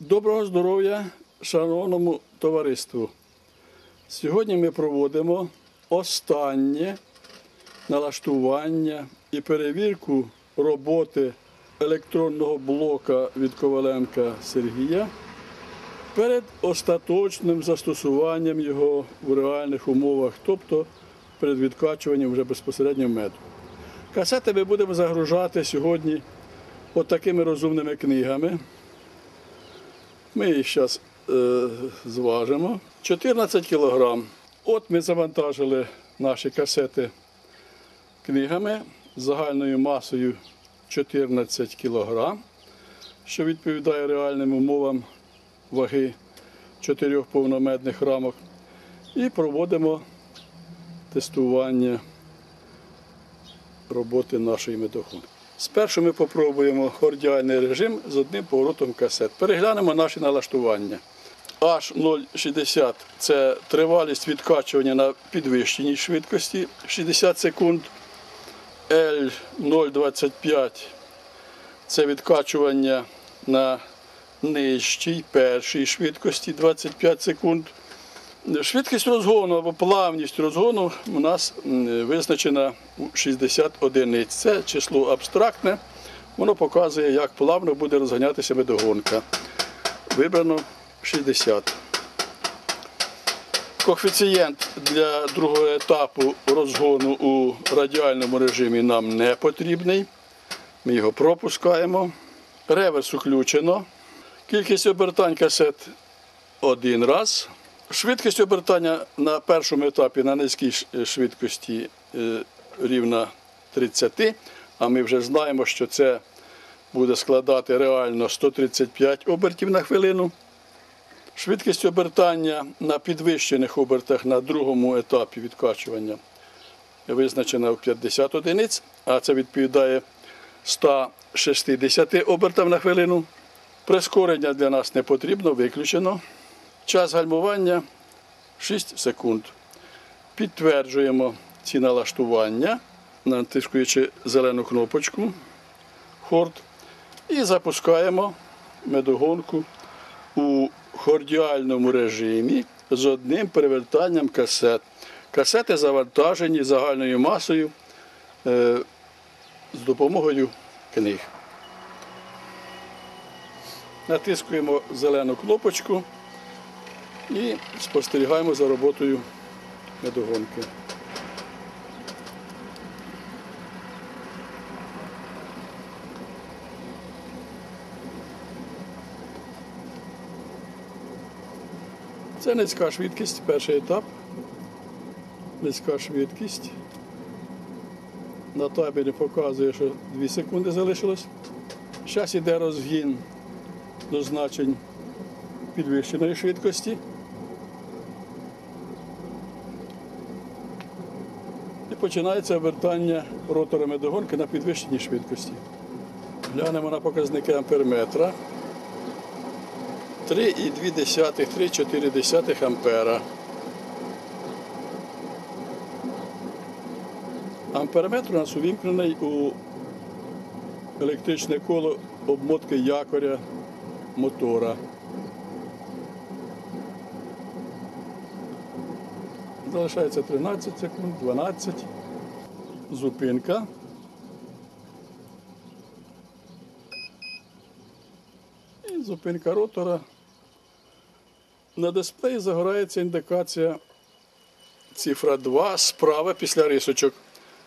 Доброго здоров'я, шановному товариству. Сьогодні ми проводимо останнє налаштування і перевірку роботи електронного блока від Коваленка Сергія перед остаточним застосуванням його в реальних умовах, тобто перед відкачуванням вже безпосередньо меду. Касети ми будемо загружати сьогодні от такими розумними книгами. Ми їх зараз е, зважимо. 14 кілограм. От ми завантажили наші касети книгами загальною масою 14 кілограм, що відповідає реальним умовам ваги чотирьох повномедних рамок. І проводимо тестування роботи нашої медохунки. Спершу ми попробуємо хордіальний режим з одним поворотом касет. Переглянемо наші налаштування. H060 це тривалість відкачування на підвищеній швидкості 60 секунд. L025 це відкачування на нижчій першій швидкості 25 секунд. Швидкість розгону або плавність розгону у нас визначена 60 одиниць. Це число абстрактне, воно показує, як плавно буде розганятися медогонка. Вибрано 60. Коефіцієнт для другого етапу розгону у радіальному режимі нам не потрібний. Ми його пропускаємо. Реверс включено. Кількість обертань касет один раз. Швидкість обертання на першому етапі на низькій швидкості е, рівна 30, а ми вже знаємо, що це буде складати реально 135 обертів на хвилину. Швидкість обертання на підвищених обертах на другому етапі відкачування визначена в 50 одиниць, а це відповідає 160 обертам на хвилину. Прискорення для нас не потрібно, виключено. Час гальмування 6 секунд. Підтверджуємо ці налаштування, натискуючи зелену кнопочку хорд, і запускаємо медогонку у хордіальному режимі з одним перевертанням касет. Касети завантажені загальною масою е, з допомогою книг. Натискуємо зелену кнопочку і спостерігаємо за роботою медогонки. Це низька швидкість, перший етап. Низька швидкість. На табелі показує, що 2 секунди залишилось. Зараз йде розгін до значень підвищеної швидкості. Починається обертання ротора медогонки на підвищеній швидкості. Глянемо на показники амперметра. 3,2, 3,4 ампера. Амперметр у нас увімкнений у електричне коло обмотки якоря мотора. Залишається 13 секунд, 12. Зупинка. І зупинка ротора. На дисплеї загорається індикація цифра 2 справа після рисочок.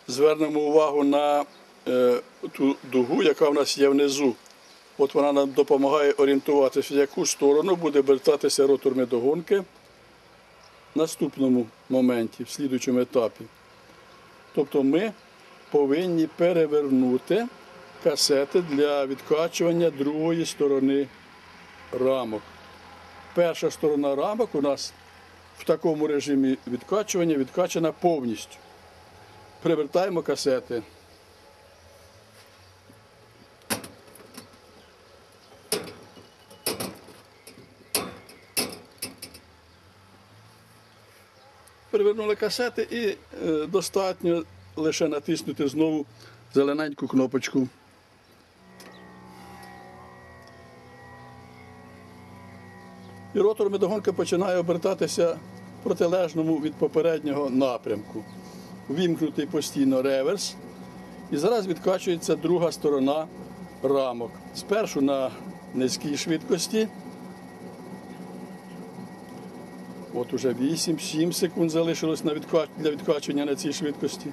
Звернемо увагу на е, ту дугу, яка в нас є внизу. От вона нам допомагає орієнтуватися, в яку сторону буде обертатися ротор медогонки наступному моменті, в слідучому етапі. Тобто ми повинні перевернути касети для відкачування другої сторони рамок. Перша сторона рамок у нас в такому режимі відкачування відкачана повністю. Привертаємо касети. Перевернули касети і е, достатньо лише натиснути знову зелененьку кнопочку. І ротор медогонки починає обертатися в протилежному від попереднього напрямку. Вімкнутий постійно реверс. І зараз відкачується друга сторона рамок. Спершу на низькій швидкості. От уже 8-7 секунд залишилось для відкачування на цій швидкості.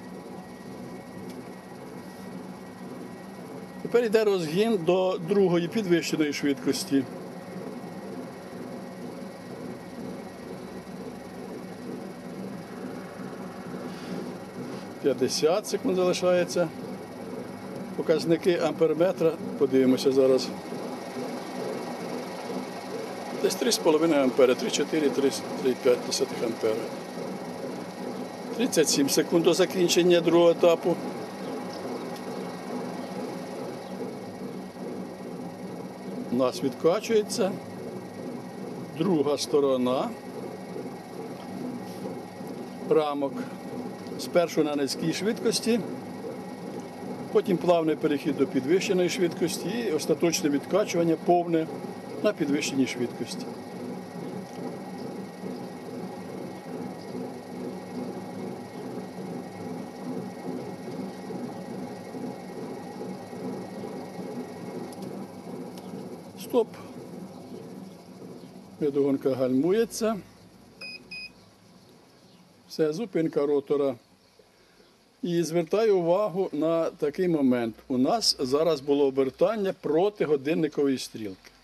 Тепер йде розгін до другої підвищеної швидкості. П'ятдесят секунд залишається. Показники амперметра. Подивимося зараз. Десь 3,5 ампера, 3,4, 3,5 ампера. 37 секунд до закінчення другого етапу. У нас відкачується. Друга сторона рамок. Спершу на низькій швидкості, потім плавний перехід до підвищеної швидкості і остаточне відкачування повне на підвищеній швидкості. Стоп. Медогонка гальмується. Все, зупинка ротора. І звертаю увагу на такий момент. У нас зараз було обертання проти годинникової стрілки.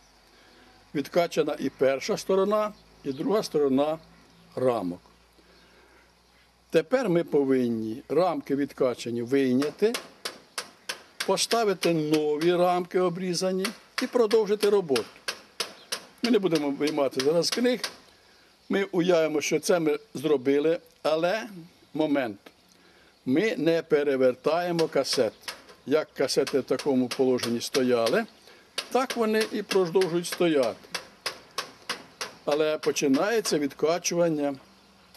Відкачана і перша сторона, і друга сторона рамок. Тепер ми повинні рамки відкачані вийняти, поставити нові рамки обрізані і продовжити роботу. Ми не будемо виймати зараз книг. Ми уявимо, що це ми зробили, але момент. Ми не перевертаємо касет. Як касети в такому положенні стояли, так вони і продовжують стояти. Але починається відкачування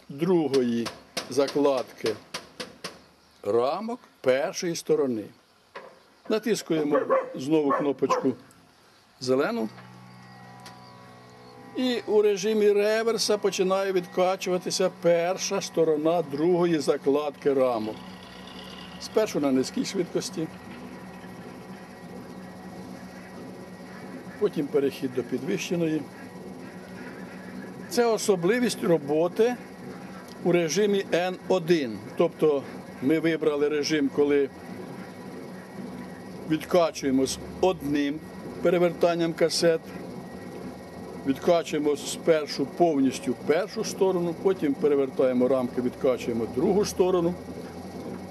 другої закладки рамок першої сторони. Натискуємо знову кнопочку зелену. І у режимі реверса починає відкачуватися перша сторона другої закладки рамок. Спершу на низькій швидкості, потім перехід до підвищеної. Це особливість роботи у режимі N1. Тобто ми вибрали режим, коли відкачуємо з одним перевертанням касет. Відкачуємо спершу повністю першу сторону, потім перевертаємо рамки, відкачуємо другу сторону.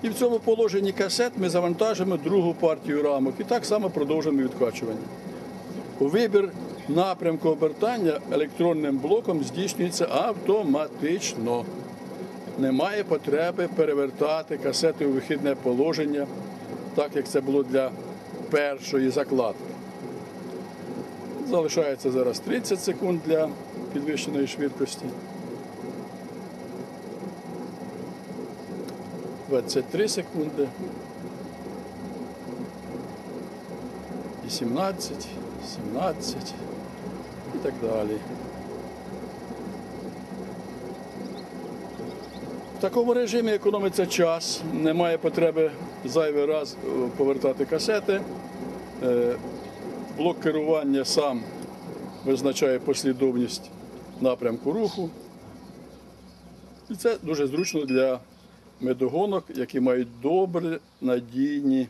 І в цьому положенні касет ми завантажимо другу партію рамок і так само продовжуємо відкачування. Вибір напрямку обертання електронним блоком здійснюється автоматично. Немає потреби перевертати касети у вихідне положення, так як це було для першої закладки. Залишається зараз 30 секунд для підвищеної швидкості. 23 секунди. 18, 17 і так далі. В такому режимі економиться час, немає потреби зайвий раз е, повертати касети. Е, Блок керування сам визначає послідовність напрямку руху. І це дуже зручно для медогонок, які мають добре надійні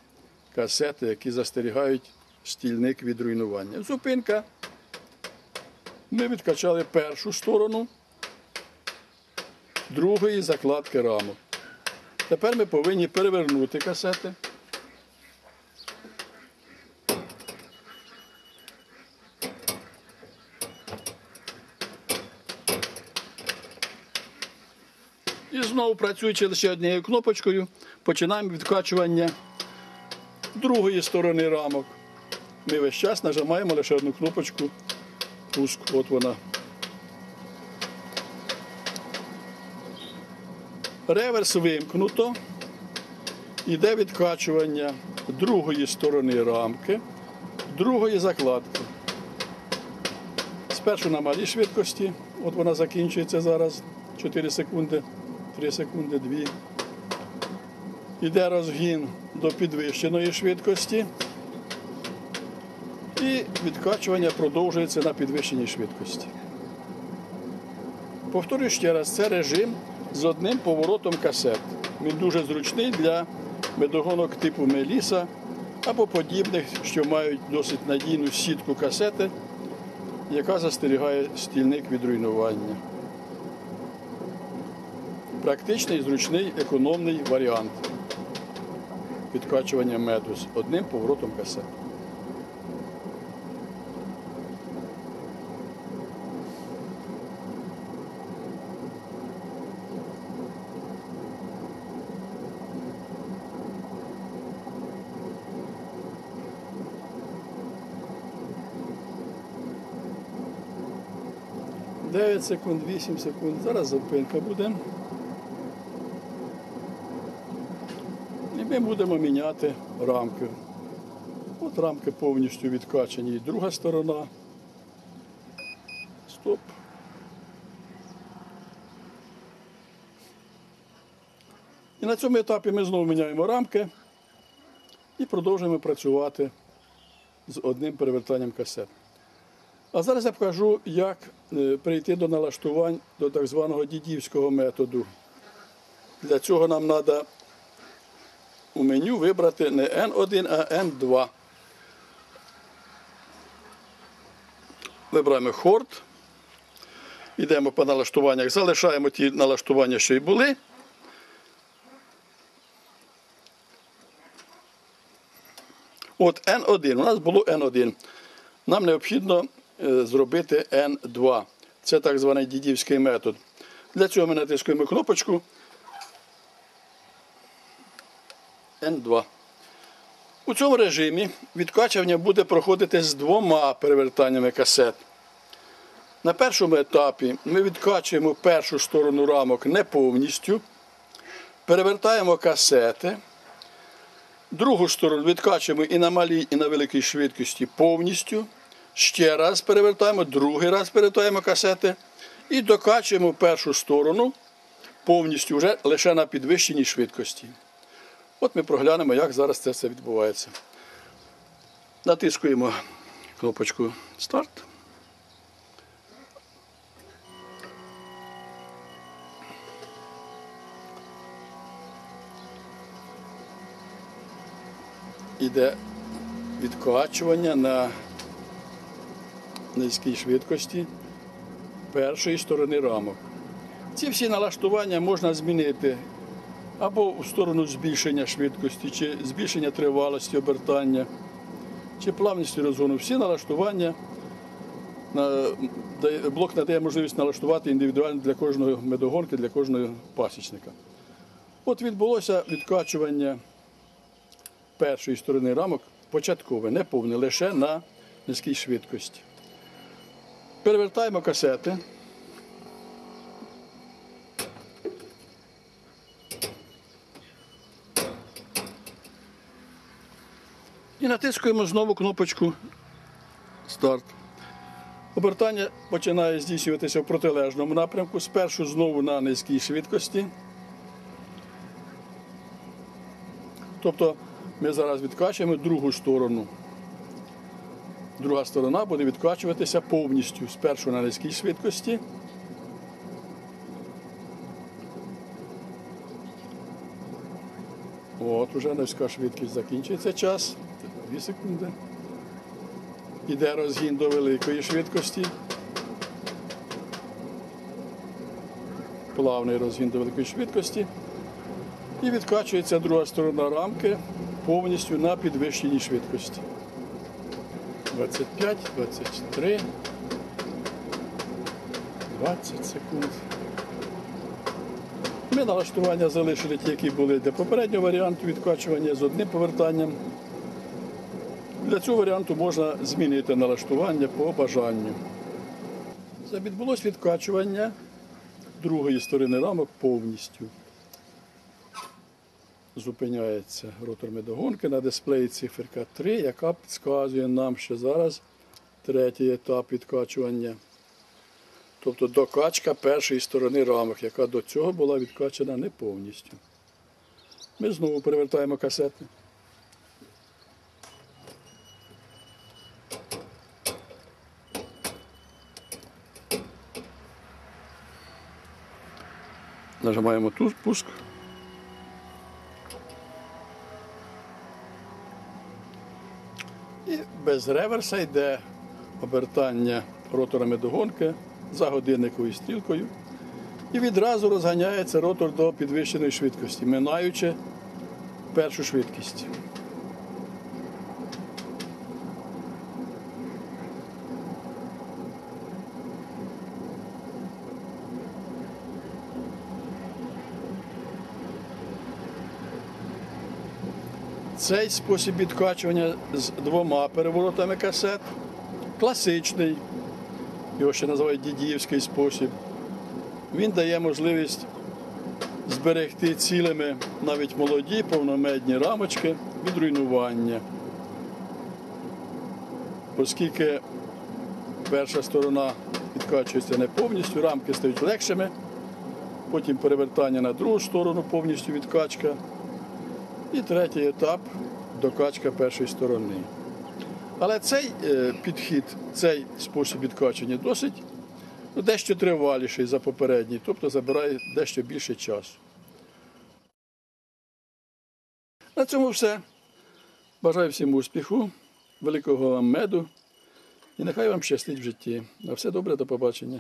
касети, які застерігають стільник від руйнування. Зупинка. Ми відкачали першу сторону другої закладки рамок. Тепер ми повинні перевернути касети. І знову працюючи лише однією кнопочкою, починаємо відкачування другої сторони рамок. Ми весь час нажимаємо лише одну кнопочку. Пуск, от вона. Реверс вимкнуто. Іде відкачування другої сторони рамки, другої закладки. Спершу на малій швидкості, от вона закінчується зараз 4 секунди, 3 секунди, 2. Іде розгін до підвищеної швидкості і відкачування продовжується на підвищеній швидкості. Повторюю ще раз, це режим з одним поворотом касет. Він дуже зручний для медогонок типу Меліса або подібних, що мають досить надійну сітку касети, яка застерігає стільник від руйнування. Практичний, зручний, економний варіант відкачування меду з одним поворотом касети. 9 секунд, 8 секунд. Зараз зупинка буде. І ми будемо міняти рамки. От рамки повністю відкачані і друга сторона. Стоп. І на цьому етапі ми знову міняємо рамки і продовжуємо працювати з одним перевертанням касет. А зараз я покажу, як е, прийти до налаштувань до так званого дідівського методу. Для цього нам треба у меню вибрати не N1, а N2. Вибираємо хорд. Йдемо по налаштуваннях, залишаємо ті налаштування, що й були. От N1, у нас було N1. Нам необхідно зробити N2. Це так званий дідівський метод. Для цього ми натискуємо кнопочку N2. У цьому режимі відкачування буде проходити з двома перевертаннями касет. На першому етапі ми відкачуємо першу сторону рамок не повністю, перевертаємо касети. Другу сторону відкачуємо і на малій, і на великій швидкості повністю. Ще раз перевертаємо, другий раз перевертаємо касети і докачуємо першу сторону повністю вже лише на підвищеній швидкості. От ми проглянемо, як зараз це все відбувається. Натискуємо кнопочку Старт. Іде відкачування на низькій швидкості першої сторони рамок. Ці всі налаштування можна змінити або в сторону збільшення швидкості, чи збільшення тривалості обертання, чи плавності розгону. Всі налаштування блок надає можливість налаштувати індивідуально для кожної медогонки, для кожного пасічника. От відбулося відкачування першої сторони рамок початкове, не повне, лише на низькій швидкості. Перевертаємо касети. І натискуємо знову кнопочку Старт. Обертання починає здійснюватися в протилежному напрямку. Спершу знову на низькій швидкості. Тобто ми зараз відкачуємо другу сторону. Друга сторона буде відкачуватися повністю спершу на низькій швидкості. От, уже низька швидкість закінчується час. 2 секунди. Іде розгін до великої швидкості. Плавний розгін до великої швидкості. І відкачується друга сторона рамки повністю на підвищеній швидкості. 25, 23, 20 секунд. Ми налаштування залишили ті, які були для попереднього варіанту відкачування з одним повертанням. Для цього варіанту можна змінити налаштування по бажанню. Відбулось відкачування другої сторони рамок повністю. Зупиняється ротор медогонки на дисплеї циферка 3, яка підказує нам, що зараз третій етап відкачування Тобто докачка першої сторони рамок, яка до цього була відкачана не повністю. Ми знову перевертаємо касети. Нажимаємо тут пуск. Без реверса йде обертання роторами до гонки за годинниковою стрілкою. І відразу розганяється ротор до підвищеної швидкості, минаючи першу швидкість. Цей спосіб відкачування з двома переворотами касет класичний, його ще називають дідіївський спосіб. Він дає можливість зберегти цілими навіть молоді повномедні рамочки від руйнування. Оскільки перша сторона відкачується не повністю, рамки стають легшими, потім перевертання на другу сторону, повністю відкачка. І третій етап докачка першої сторони. Але цей е, підхід, цей спосіб відкачування досить ну, дещо триваліший за попередній, тобто забирає дещо більше часу. На цьому все. Бажаю всім успіху, великого вам меду і нехай вам щастить в житті. На все добре, до побачення.